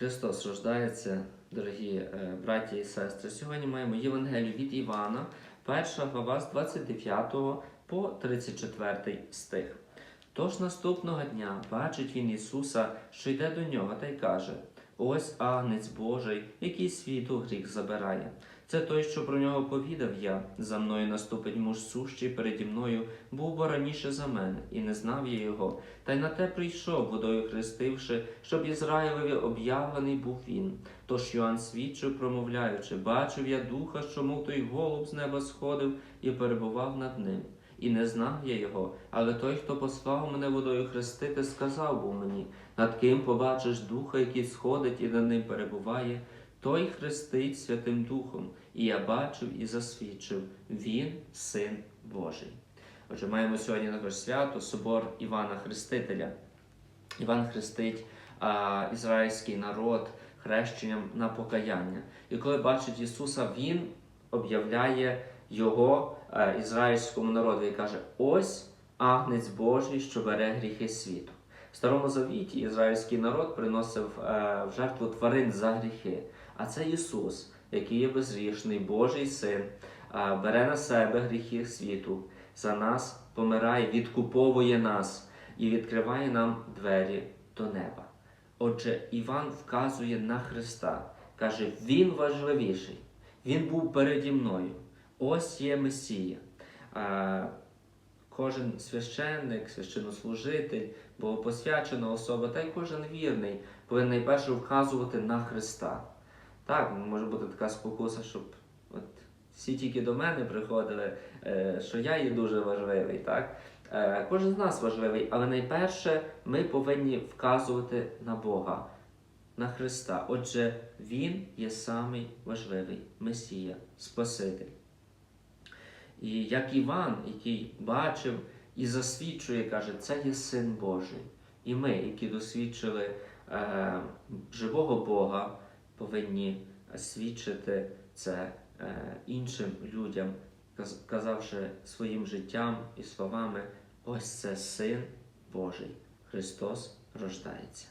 Христос рождається, дорогі е, браті і сестри. Сьогодні маємо Євангелію від Івана, 1 глава з 29 по 34 стих. Тож наступного дня бачить він Ісуса, що йде до нього, та й каже: Ось агнець Божий, який світу гріх забирає. Це той, що про нього повідав я. За мною наступить муж сущий переді мною, був бо раніше за мене, і не знав я його. Та й на те прийшов, водою хрестивши, щоб Ізраїлеві об'явлений був він. Тож Йоанн свідчив, промовляючи, бачив я духа, що мов той голуб з неба сходив і перебував над ним. І не знав я його, але той, хто послав мене водою хрестити, сказав був мені, над ким побачиш духа, який сходить і над ним перебуває, той хрестить Святим Духом. І я бачив і засвідчив, він син Божий. Отже, маємо сьогодні також свято, собор Івана Хрестителя. Іван хрестить а, ізраїльський народ хрещенням на покаяння. І коли бачить Ісуса, Він об'являє його е, ізраїльському народу і каже: ось агнець Божий, що бере гріхи світу. В Старому Завіті ізраїльський народ приносив е, в жертву тварин за гріхи. А це Ісус, який є безгрішний, Божий син, е, бере на себе гріхи світу, за нас помирає, відкуповує нас і відкриває нам двері до неба. Отже, Іван вказує на Христа, каже: Він важливіший, Він був переді мною. Ось є Месія. Кожен священник, священнослужитель, богопосвячена особа, та й кожен вірний повинен найперше вказувати на Христа. Так, може бути така спокуса, щоб от всі тільки до мене приходили, е, що я є дуже важливий. Так? Е, Кожен з нас важливий, але найперше ми повинні вказувати на Бога, на Христа. Отже, Він є самий важливий Месія, Спаситель. І як Іван, який бачив і засвідчує, каже, це є син Божий. І ми, які досвідчили е, живого Бога, повинні свідчити це е, іншим людям, казавши своїм життям і словами: ось це син Божий, Христос рождається.